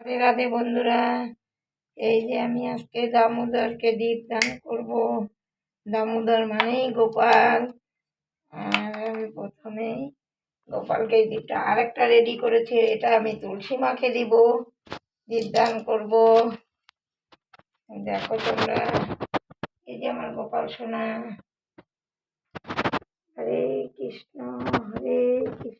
রাধে রাধে বন্ধুরা। এই যে আমি আজকে দামোদরকে দীপ দান করব। দামোদর মানেই গোপাল। আর আমি প্রথমেই গোপালকে এই দীপটা আরেকটা রেডি করেছি, এটা আমি তুলসী মাকে দিব। দীপ দান করব। দেখো তোমরা, এই যে আমার গোপাল সোনা। হরে কৃষ্ণ হরে কৃষ্ণ।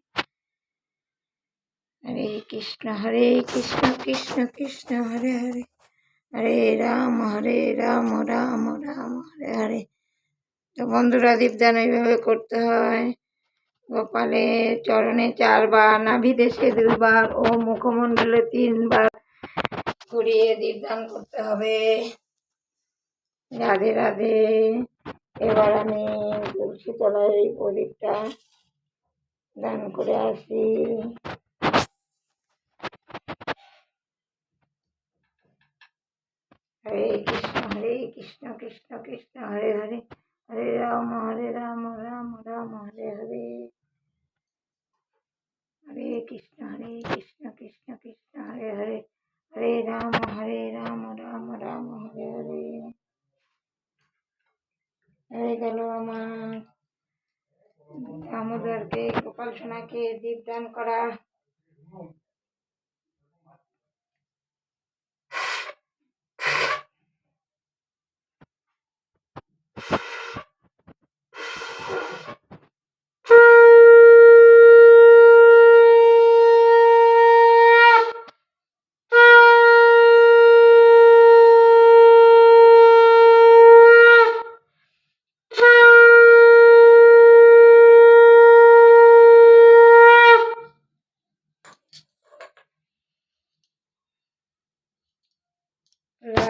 হরে কৃষ্ণ হরে কৃষ্ণ কৃষ্ণ কৃষ্ণ, হরে হরে। হরে রাম হরে রাম রাম রাম, হরে হরে। তো বন্ধুরা, দীপদান এইভাবে করতে হয়। গোপালে চরণে চারবার নাভি দেশে দুবার ও মুখমণ্ডলে তিনবার ঘুরিয়ে দীপদান করতে হবে। রাধে রাধে। এবার আমি তুলসী তলায় এই প্রদীপটা দান করে আসি। হরে কৃষ্ণ হরে কৃষ্ণ কৃষ্ণ কৃষ্ণ, হরে হরে হরে রাম হরে রাম রাম রাম, হরে হরে। হরে কৃষ্ণ হরে কৃষ্ণ কৃষ্ণ কৃষ্ণ, হরে হরে হরে রাম হরে রাম রাম রাম, হরে হরে। হয়ে গেল আমার। দামোদরকে গোপাল সোনাকে দীপদান করা।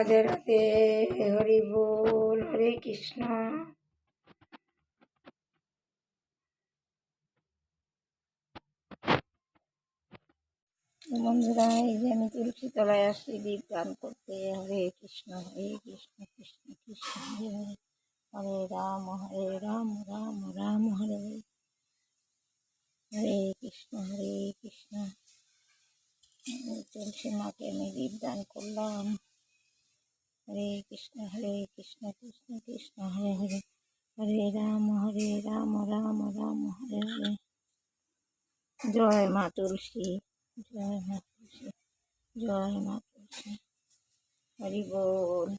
রাধে রাধে হরি বল, হরে কৃষ্ণ। বন্ধুরা, এই যে আমি তুলসী তলায় আসছি দীপ দান করতে, হরে কৃষ্ণ হরে কৃষ্ণ কৃষ্ণ কৃষ্ণ, হরে হরে রাম হরে রাম রাম রাম, হরে হরে। কৃষ্ণ হরে কৃষ্ণ। তুলসী মাকে আমি দীপ দান করলাম। হরে কৃষ্ণ হরে কৃষ্ণ কৃষ্ণ কৃষ্ণ হরে হরে হরে রাম হরে রাম রাম রাম হরে হরে জয় মা তুলসী জয় মা তুলসী জয় মা তুলসী হরি বল